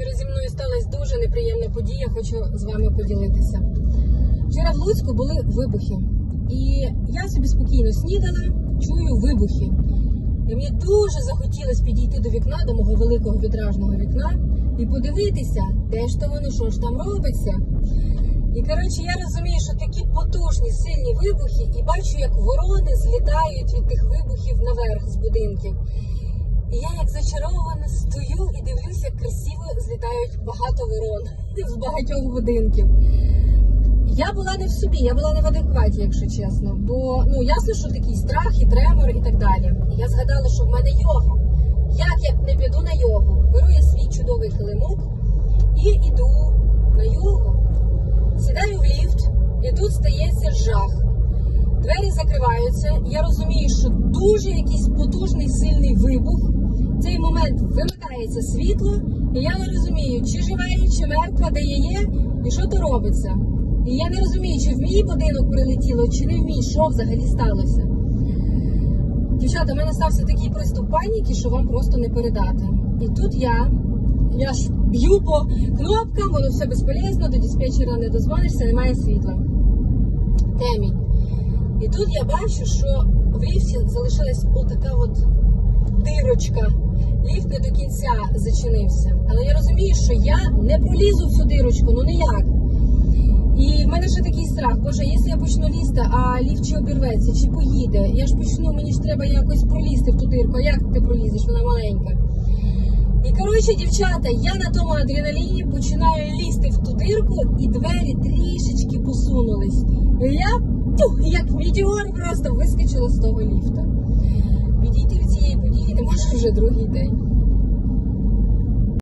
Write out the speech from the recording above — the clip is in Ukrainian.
Вчора зі мною сталася дуже неприємна подія, хочу з вами поділитися. Вчора в Луцьку були вибухи. І я собі спокійно снідала, чую вибухи. І мені дуже захотілося підійти до вікна, до мого великого вітражного вікна, і подивитися, де ж то воно, що ж там робиться. І коротше, я розумію, що такі потужні, сильні вибухи, і бачу, як ворони злітають від тих вибухів наверх з будинків. І я як зачарована стою і дивлюся, як красиво ворон з багатьох будинків. Я була не в собі, я була не в адекваті, якщо чесно. Бо ну ясно, що такий страх і тремор і так далі. Я згадала, що в мене йога. Як я не піду на йогу? Беру я свій чудовий килимок і йду на йогу. Сідаю в ліфт, і тут стається жах. Двері закриваються. Я розумію, що дуже якийсь потужний сильний вибух. В цей момент вимикається світло, і я не розумію, чи жива я, чи мертва, де я є, і що то робиться. І я не розумію, чи в мій будинок прилетіло, чи не в мій, що взагалі сталося. Дівчата, в мене стався такий приступ паніки, що вам просто не передати. І тут я, я ж б'ю по кнопкам, воно все безполезно, до диспетчера не дозвонишся, немає світла. Темінь. І тут я бачу, що в ліфті залишилась отака от дирочка. Ліфт не до кінця зачинився. Але я розумію, що я не пролізу в цю дирочку, ну ніяк. І в мене ще такий страх, боже, якщо я почну лізти, а ліфт чи обірветься, чи поїде, я ж почну, мені ж треба якось пролізти в ту дирку. А як ти пролізеш? Вона маленька. І коротше, дівчата, я на тому адреналіні починаю лізти в ту дирку, і двері трішечки посунулись. І я тух, як метеор просто вискочила з того ліфта. Відійти від цієї події не можу вже другий день.